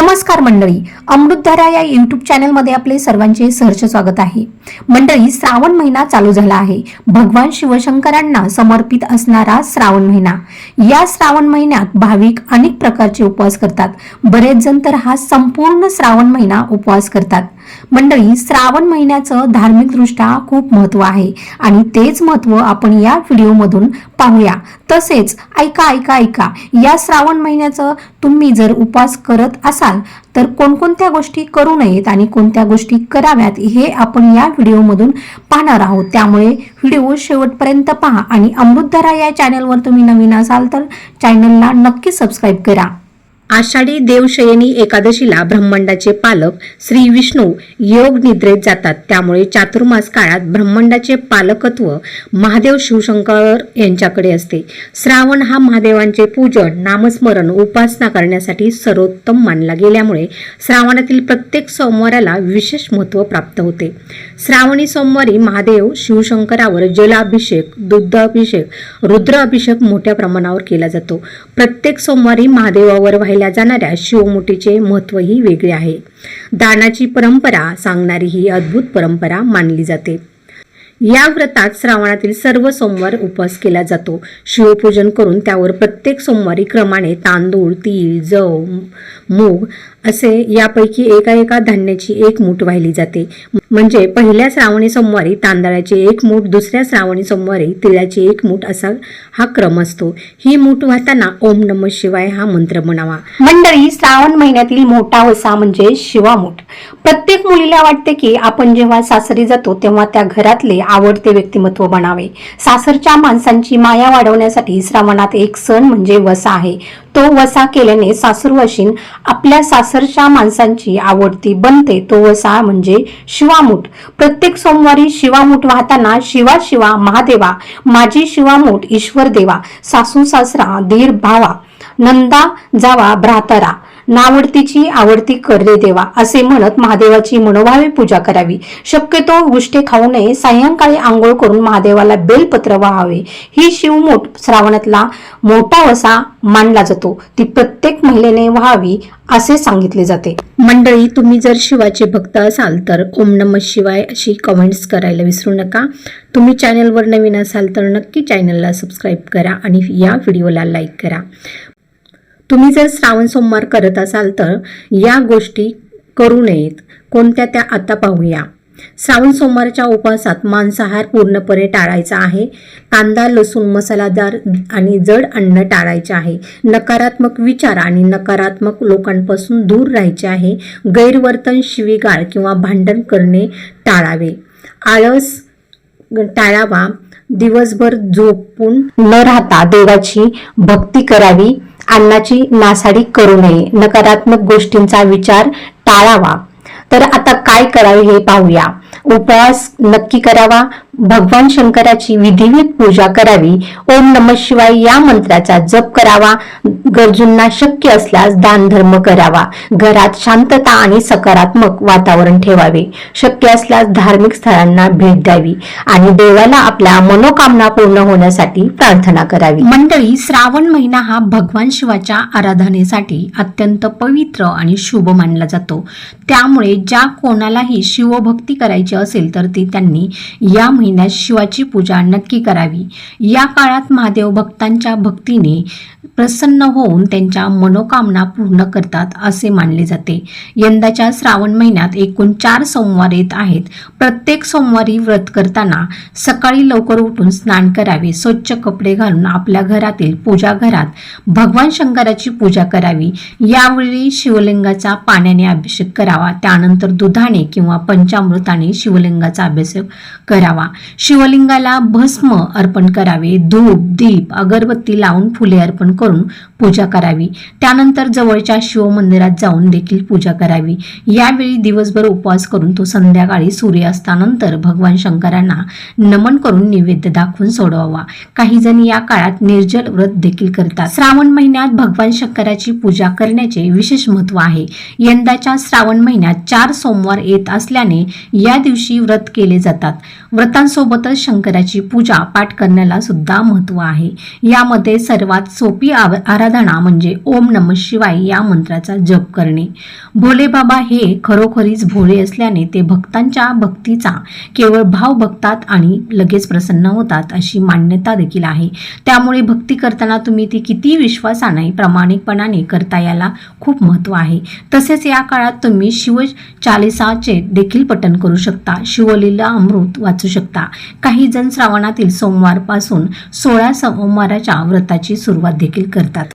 नमस्कार मंडळी अमृतधारा या युट्यूब चॅनलमध्ये आपले सर्वांचे सहर्ष स्वागत आहे. मंडळी श्रावण महिना चालू झाला आहे. भगवान शिवशंकरांना समर्पित असणारा श्रावण महिना. या श्रावण महिन्यात भाविक अनेक प्रकारचे उपवास करतात. बरेच जण तर हा संपूर्ण श्रावण महिना उपवास करतात. मंडळी श्रावण महिन्याचं धार्मिकदृष्ट्या खूप महत्त्व आहे आणि तेच महत्त्व आपण या व्हिडिओमधून पाहूया. तसेच ऐका ऐका ऐका या श्रावण महिन्याचं तुम्ही जर उपवास करत असाल तर कोणकोणत्या गोष्टी करू नयेत आणि कोणत्या गोष्टी कराव्यात हे आपण या व्हिडिओमधून पाहणार आहोत. त्यामुळे व्हिडिओ शेवटपर्यंत पहा आणि अमृतधारा या चॅनलवर तुम्ही नवीन असाल तर चॅनलला नक्की सबस्क्राईब करा. आषाढी देवशयनी एकादशीला ब्रह्मांडाचे पालक श्री विष्णू योग निद्रेत जातात. त्यामुळे चातुर्मास काळात ब्रह्मांडाचे पालकत्व महादेव शिवशंकर यांच्याकडे असते. श्रावण हा महादेवांचे पूजन नामस्मरण उपासना करण्यासाठी सर्वोत्तम मानला गेल्यामुळे श्रावणातील प्रत्येक सोमवाराला विशेष महत्त्व प्राप्त होते. श्रावणी सोमवारी महादेव शिवशंकरावर जलाभिषेक दुग्धाभिषेक रुद्र अभिषेक मोठ्या प्रमाणावर केला जातो. प्रत्येक सोमवारी महादेवावर वाहिल्या जाणाऱ्या शिवमुठीचे महत्त्वही वेगळे आहे. दानाची परंपरा सांगणारी ही अद्भुत परंपरा मानली जाते. या व्रतात श्रावणातील सर्व सोमवार उपवास केला जातो. शिवपूजन करून त्यावर प्रत्येक सोमवारी क्रमाने तांदूळ तीळ जव मूग असे यापैकी एका एका धान्याची एक मूठ वाहिली जाते. म्हणजे पहिल्या श्रावणी सोमवारी तांदळाची एक मूठ दुसऱ्या श्रावणी सोमवारी तिळाची एक मूठ असा हा क्रम असतो. ही मूठ वाहताना ओम नम शिवाय हा मंत्र म्हणावा. मंडळी श्रावण महिन्यातील मोठा वसा म्हणजे शिवामूठ प्रत्येक मुलीला वाटते की आपण जेव्हा सासरी जातो तेव्हा त्या घरातले आवडते व्यक्तिमत्व बनावे. सासरच्या माणसांची माया वाढवण्यासाठी श्रावणात एक सण म्हणजे वसा आहे. तो वसा केल्याने सासूरवाशीन आपल्या सासरच्या माणसांची आवडती बनते. तो वसा म्हणजे शिवामूठ. प्रत्येक सोमवारी शिवामूठ वाहताना शिवा शिवा महादेवा माझी शिवामूठ ईश्वर देवा सासू सासरा धीर भावा नंदा जावा भ्रातरा. नावडतीची आवडती करदे देवा असे म्हणत महादेवाची मनोभावे पूजा करावी. शक्यतो उष्टे खाऊ नये सायंकाळी आंघोळ करून महादेवाला बेलपत्र व्हावे. ही शिवमोठ श्रावणातला मोठा वसा मानला जातो. ती प्रत्येक महिलेने व्हावी असे सांगितले जाते. मंडळी तुम्ही जर शिवाचे भक्त असाल तर ओम नम शिवाय अशी कमेंट्स करायला विसरू नका. तुम्ही चॅनलवर नवीन असाल तर नक्की चॅनलला सबस्क्राईब करा आणि या व्हिडिओला लाईक करा. तुम्ही जर श्रावण सोमवार करत असाल तर या गोष्टी करू नयेत. कोणत्या त्या आता पाहूया. श्रावण सोमवारच्या उपवासात मांसाहार पूर्णपणे टाळायचा आहे. कांदा लसूण मसालादार आणि जड अन्न टाळायचे आहे. नकारात्मक विचार आणि नकारात्मक लोकांपासून दूर राहायचे आहे. गैरवर्तन शिवीगाळ किंवा भांडण करणे टाळावे. आळस टाळावा. दिवसभर झोपून न राहता देवाची भक्ती करावी. अन्नाची नासाडी करू नये. नकारात्मक गोष्टींचा विचार टाळावा. तर आता काय करावे हे पाहूया. उपवास नक्की करावा. भगवान शंकराची विधिवत पूजा करावी. ओम नम शिवाय या मंत्राचा जप करावा. गरजूंना शक्य असल्यास दान धर्म करावा. घरात शांतता आणि सकारात्मक वातावरण ठेवावे. शक्य असल्यास धार्मिक स्थळांना भेट द्यावी आणि देवाला आपल्या मनोकामना पूर्ण होण्यासाठी प्रार्थना करावी. मंडळी श्रावण महिना हा भगवान शिवाच्या आराधनेसाठी अत्यंत पवित्र आणि शुभ मानला जातो. त्यामुळे ज्या कोणा कोणालाही शिवभक्ती करायची असेल तर ती त्यांनी या महिन्यात शिवाची पूजा नक्की करावी. या काळात महादेव भक्तांच्या भक्तीने प्रसन्न होऊन त्यांच्या मनोकामना पूर्ण करतात असे मानले जाते. यंदाच्या श्रावण महिन्यात एकूण चार सोमवार येत आहेत. प्रत्येक सोमवारी व्रत करताना सकाळी लवकर उठून स्नान करावे. स्वच्छ कपडे घालून आपल्या घरातील पूजा घरात भगवान शंकराची पूजा करावी. यावेळी शिवलिंगाचा पाण्याने अभिषेक करावा. त्यानंतर दुधाने किंवा पंचामृताने शिवलिंगाचा अभ्यास करावा. शिवलिंगाला भस्म अर्पण करावे धूप दीप अगरबत्ती लावून फुले अर्पण करून पूजा करावी. त्यानंतर जवळच्या शिवमंदिरात जाऊन देखील पूजा करावी. यावेळी दिवसभर उपवास करून तो संध्याकाळी सूर्यास्तानंतर भगवान शंकरांना नमन करून नैवेद्य दाखवून सोडवावा. काही जण या काळात निर्जल व्रत देखील करतात. श्रावण महिन्यात भगवान शंकराची पूजा करण्याचे विशेष महत्त्व आहे. यंदाच्या श्रावण महिन्यात चार सोमवार येत असल्याने या दिवशी व्रत केले जातात. व्रतांसोबतच शंकराची पूजा पाठ करण्याला सुद्धा महत्त्व आहे. यामध्ये सर्वात सोपी आराधना म्हणजे ओम नम शिवाय या मंत्राचा जप करणे. भोले बाबा हे खरोखरीच भोळे असल्याने ते भक्तांच्या भक्तीचा केवळ भाव बघतात आणि लगेच प्रसन्न होतात अशी मान्यता देखील आहे. त्यामुळे भक्ती करताना तुम्ही ती किती विश्वासाने प्रामाणिकपणाने करता याला खूप महत्त्व आहे. तसेच या काळात तुम्ही शिव श्रावणाचे देखील पठण करू शकता. शिवलीला अमृत वाचू शकता. काही जण श्रावणातील सोमवारपासून सोळा सोमवाराच्या व्रताची सुरुवात देखील करतात.